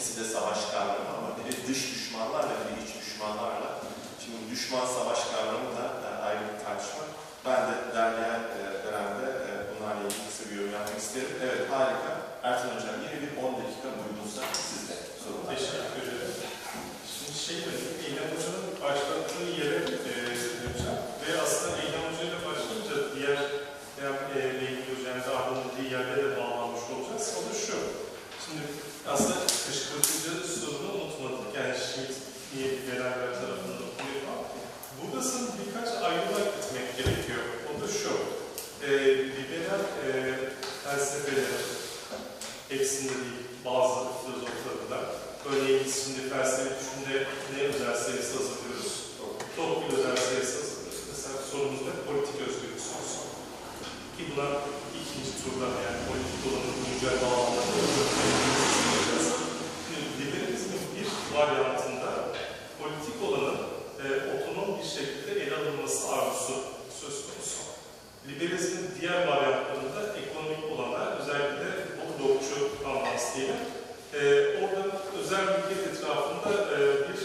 ikisi de savaş güncel. Şimdi liberalizmin bir varyantında politik olanın e, otonom bir şekilde ele alınması arzusu söz konusu. Liberalizmin diğer varyantlarında ekonomik olanlar özellikle Boğdokçu ambans diyelim. E, orada özel mülkiyet etrafında e, bir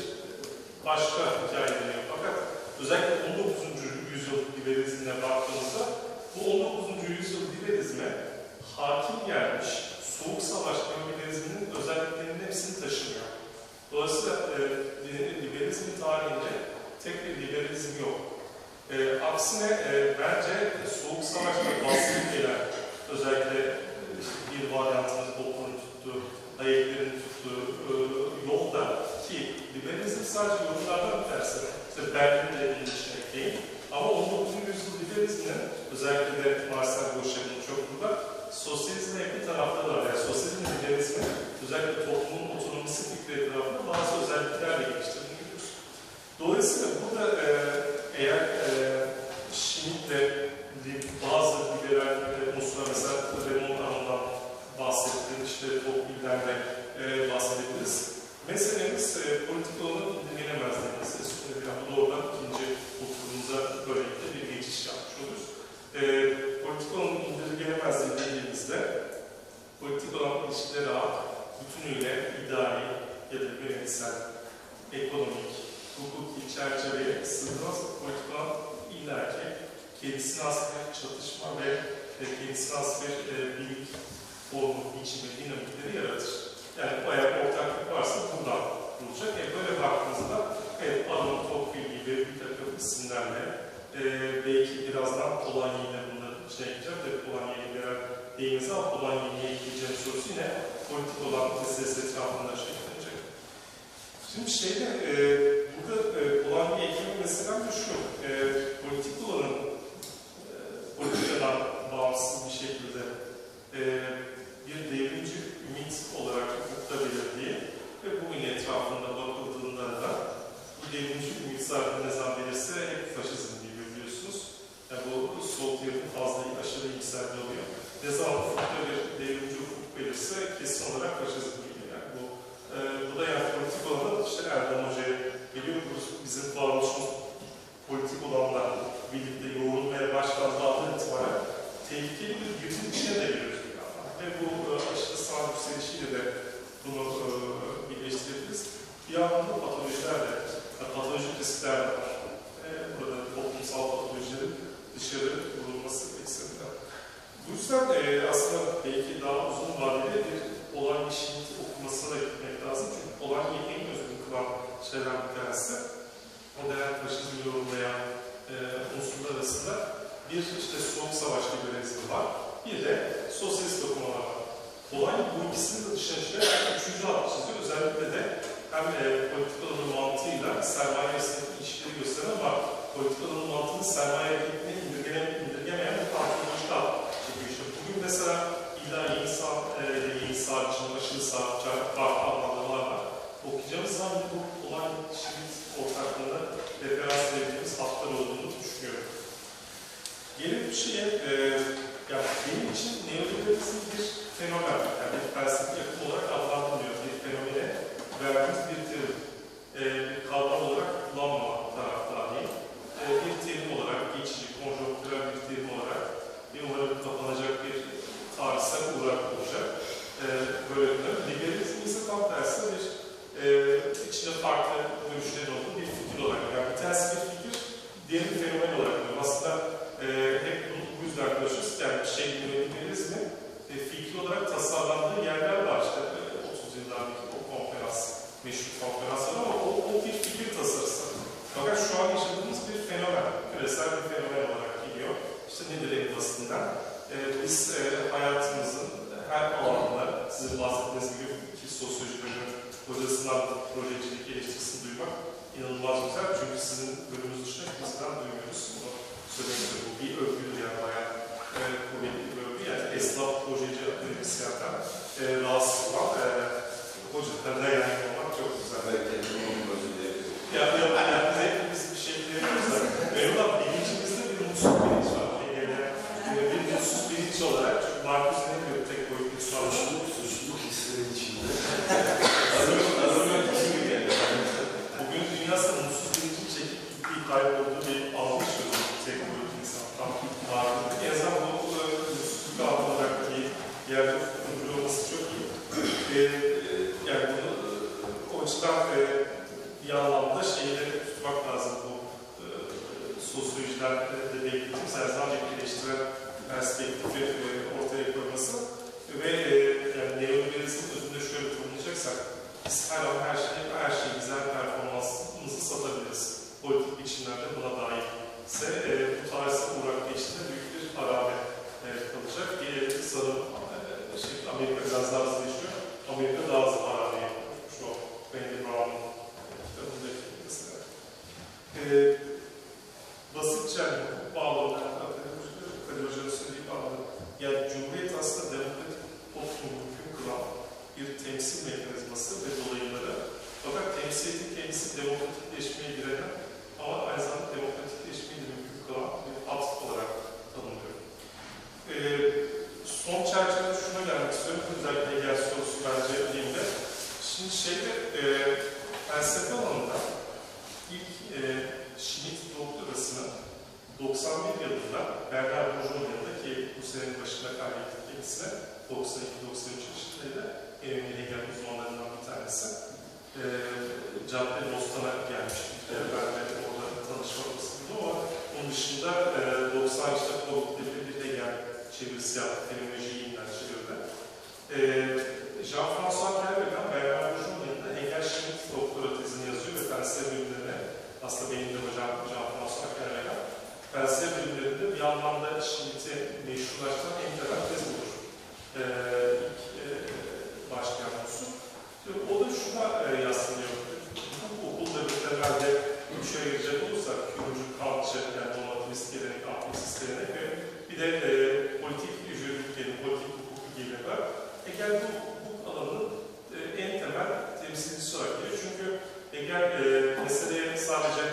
başka hikaye dönüyor. Fakat özellikle 19. yüzyıl liberalizmine baktığımızda bu 19. yüzyıl liberalizme hakim gelmiş soğuk savaş liberalizminin özelliklerinin hepsini taşımıyor. Dolayısıyla e, liberalizmin tarihinde tek bir liberalizm yok. E, aksine e, bence soğuk savaşta baskın gelen özellikle işte bir varyantının Popper'ın tuttuğu, Hayek'lerin tuttuğu e, yolda ki liberalizm sadece yorumlardan bir tersi. İşte Berlin'de bir içine ekleyeyim. Ama 19. yüzyıl liberalizminin özellikle de Marcel Gauchet'in çok burada sosyalizme yakın tarafları var. Yani sosyalizm liberalizmi özellikle toplumun otonomisi fikri etrafında bazı özelliklerle geliştirdiğini görüyoruz. Dolayısıyla burada e, eğer e, Schmitt ve li- bazı liberal e, unsurlar mesela Raymond Aron'dan bahsettiğim işte Tocqueville'den de e, bahsedebiliriz. Meselemiz e, politik olanın indirgenemezliği meselesi. Yani bu doğrudan ikinci oturumuza böylelikle bir geçiş yapmış oluruz. E, politik olanın indirgenemezliği dediğimizde politik olan ilişkiler ağı bütünüyle idari ya da yönetsel, ekonomik, hukuki sığmaz politik olan illaki kendisine has bir çatışma ve kendisine has bir e, bilik formu, biçimi, dinamikleri yaratır. Yani bayağı bir ortaklık varsa buradan bulacak. E böyle baktığınızda evet Adon Tocqueville gibi bir takım isimlerle e, belki birazdan Polanyi ile bunları şey yapacağım. Liberal değiniz ama Polanyi niye ekleyeceğim sorusu yine politik olan meselesi etrafında şekillenecek. Şimdi şeyde e, burada e, Polanyi ekleme meselem de şu. E, politik olanın e, politikadan bağımsız bir şekilde e, bir devrimci ümit olarak hukukta belirdiği ve bugün etrafında bakıldığında da bu devrimci ümit zaten ne zaman belirse hep faşizm gibi biliyorsunuz. Yani bu sol tarafın fazla aşırı yükselme oluyor. Ne zaman hukukta bir devrimci hukuk belirse kesin olarak faşizm gibi. Yani bu, e, bu da yani politik olanı işte Erdem Hoca'ya geliyor. Bu bizim varoluşumuz politik olanla birlikte yoğrulmaya başlandığı itibaren tehlikeli bir girdim içine de giriyoruz. bir yandan. Ve bu e, aşırı sağ yükselişiyle de bunu e, birleştirebiliriz. Bir yandan da patolojiler de, yani patolojik riskler de var. E, burada toplumsal patolojilerin dışarı vurulması ekseninde. Bu yüzden e, aslında belki daha uzun vadeli bir olay işini okumasına da gitmek lazım. Çünkü olayı en özgün kılan şeyler bir tanesi. Modern faşizmi yorumlayan e, unsurlar arasında bir işte soğuk savaş liberalizmi var. Bir de sosyalist dokumalar var. Olay bu ikisinin de dışına çıkarak üçüncü hat çiziyor. Özellikle de hem e, politik alanın mantığıyla sermaye arasındaki ilişkileri gösteren ama politik alanın mantığını sermaye hareketine indirgene, indirgemeyen bir antropolojik hat çekiyor. İşte bugün mesela illa yeni sağ, e, yeni sağcı, aşırı sağcı, farklı anlamlar var. Okuyacağımız zaman bu olay şimdi ortaklığında referans verdiğimiz hatlar olduğunu düşünüyorum. Gelip bir şeye, e, ya benim için neoliberalizm bir fenomen, yani bir felsefi yapı olarak adlandırılıyor. Bir fenomene verdiğimiz bir terim. E, bir kavram olarak kullanma taraftarıyım. E, bir terim olarak, geçici, konjonktürel bir terim olarak bir umarım kapanacak bir tarihsel uğrak olacak. E, böyle bir liberalizm ise tam tersi ilgili olarak tasarlandığı yerler var. İşte e, 30 yıldan bir o konferans, meşhur konferanslar ama o, o bir fikir tasarısı. Fakat şu an yaşadığımız bir fenomen, küresel bir fenomen olarak geliyor. İşte nedir en basitinden? E, biz e, hayatımızın her alanında, sizin bahsettiğiniz gibi ki sosyoloji bölümü hocasından projecilik eleştirisini duymak inanılmaz güzel. Çünkü sizin bölümünüz dışında kimseden duymuyoruz. Bunu söylemek istiyorum. Bu bir övgüdür yani bayağı e, kuvvetli bir övgü. Yani esnaf, projeci, akademisyenler e, rahatsız olan e, hocalarına yani olmak çok güzel. Ya, ya, yani hepimiz bir şey diyemiyoruz da. Eyvallah bilincimizde bir mutsuz bilinç var. Yani, e, bir mutsuz bilinç olarak, çünkü Marcuse ne diyor tek boyutlu şu an? suçluluk hisleri içinde. Bugün dünyası mutsuz bilincin çekip gittiği kaybolduğu bir algı çözüm. Tek boyutlu insan. Tam Marcuse. En azından bu e, mutsuzluk algı olarak bir kurulu olması çok iyi. E, yani bunu e, o açıdan e, bir anlamda şeyleri tutmak lazım bu e, sosyolojilerde de beklediğimiz her zaman bir perspektifi e, ortaya koyması ve e, yani neoliberalizmin özünde şöyle tanımlayacaksak biz her an her şeyi, her şeyi güzel performansımızı satabiliriz. Politik biçimlerde buna dair ise e, bu tarihe uğrak geçtiğinde büyük bir harabe e, kalacak. E, sanırım e, şey, Amerika biraz daha hızlı işliyor. Amerika daha hızlı harabe yapıyor. Şu an Randy Brown'un kitabındaki mesela. E, basitçe hani bağlamda Kadir Hoca'nın söylediği anladım. Yani Cumhuriyet aslında demokratik toplumu mümkün kılan bir temsil mekanizması ve dolayıları. Fakat temsiliyetin kendisi demokratikleşmeye girenen ama aynı zamanda demokratikleşmeyi de mümkün kılan bir at olarak tanımlıyorum. Ee, son çerçevede şuna gelmek istiyorum. Özellikle Hegel sorusu bence elimde. Şimdi şeyde e, felsefe alanında ilk e, Schmidt doktorasını 91 yılında Bourgeois yanında ki bu senenin başında kaybettik kendisine 92-93 yaşındaydı. Önemli Hegel uzmanlarından bir tanesi. E, Cadde Bostan'a gelmişti. E, ben de orada tanışma fırsatı buldum ama onun dışında e, 90 işte Covid'de bir Hegel çevirisi yaptı. Fenomenolojiyi yeniden çevirdi. E, Jean-François Kervegan, Bernard Bourgeois yanında Hegel Schmidt doktora tezini yazıyor ve felsefe bilimlerine aslında benim de hocam Jean-François Kervegan felsefe bir anlamda Schmidt'i meşrulaştıran en temel tez budur. Ee, ilk e, başlayan. Şimdi O da şuna e, yaslanıyor. Bu okulda bir temelde üç şeye girecek olursak, Kürcü, Kantçı, yani normativist gelenek, aktivist gelenek ve bir de e, politik jüridik gelenek, politik hukuk gelenek var. Hegel bu hukuk alanının e, en temel temsilcisi olarak geliyor. Çünkü Hegel e, meseleye sadece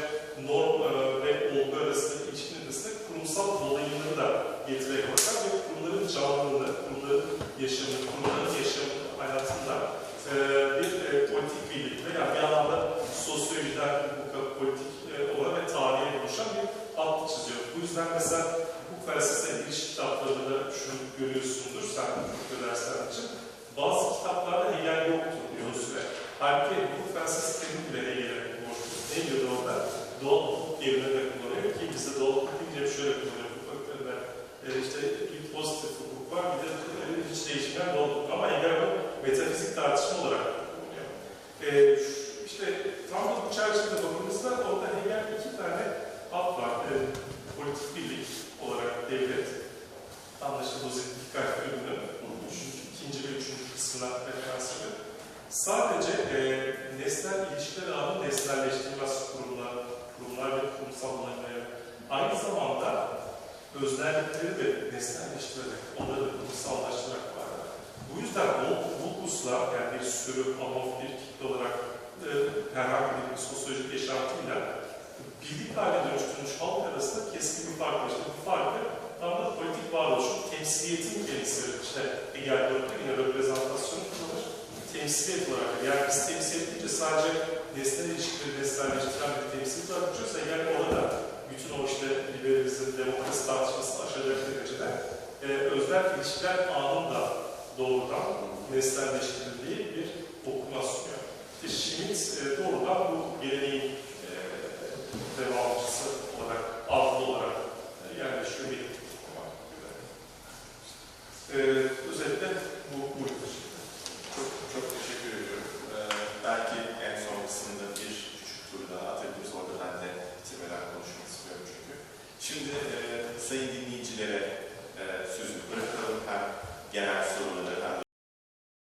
norm e, ve olgu arasındaki ilişkinin arasında kurumsal dolayımları da getirerek bakar ve kurumların canlılığını, kurumların yaşamını, kurumların yaşamı hayatında e, bir e, politik birlikte, yani bir anlamda sosyolojiden hukuka, politik e, ve tarihe oluşan bir alt çiziyor. Bu yüzden mesela hukuk felsefesine giriş kitaplarında da şunu görüyorsundur sen hukuk dersler için. Bazı kitaplarda Hegel yoktu diyor süre. Halbuki hukuk felsefesi terim bile Hegel'e borçlu. Ne diyordu orada? Doğal hukuk yerine de kullanıyor ki bizde doğal hukuk deyince şöyle kullanıyor hukuk fakültelerinde. E, işte bir pozitif hukuk var, bir de e, hiç değişmeyen doğal hukuk. Ama Hegel bu metafizik tartışma olarak. E, işte tam da bu çerçevede bakımızda orada Hegel iki tane alt var. E, politik birlik olarak devlet, anlaşıldı o dikkat bölümünün üçüncü, ikinci ve üçüncü kısmına referans veriyor. Sadece e, nesnel ilişkiler ağının nesnelleştirilmez kurumlar, kurumlar ve kurumsal olaylara aynı zamanda öznellikleri de nesnelleştirerek, onları da kurumsallaştırarak var. Bu yüzden bu Vulkus'la yani sürü amorf bir kitle olarak e, herhangi bir sosyolojik yaşantıyla birlik haline dönüştürülmüş halk arasında keskin bir fark var. İşte bu farkı tam da politik varoluşun temsiliyetin kendisi. İşte Hegel dörtte yine reprezentasyonu kullanır temsiliyet olarak, yani biz temsiliyet deyince sadece nesnel ilişkileri nesnelleştiren bir temsiliyet olarak düşünüyorsa yani orada bütün o işte liberalizm, demokrasi tartışmasını aşacak derecede e, özel ilişkiler ağının da doğrudan nesnelleştirildiği bir sunuyor. İşte Schmitt e, doğrudan bu geleneğin e,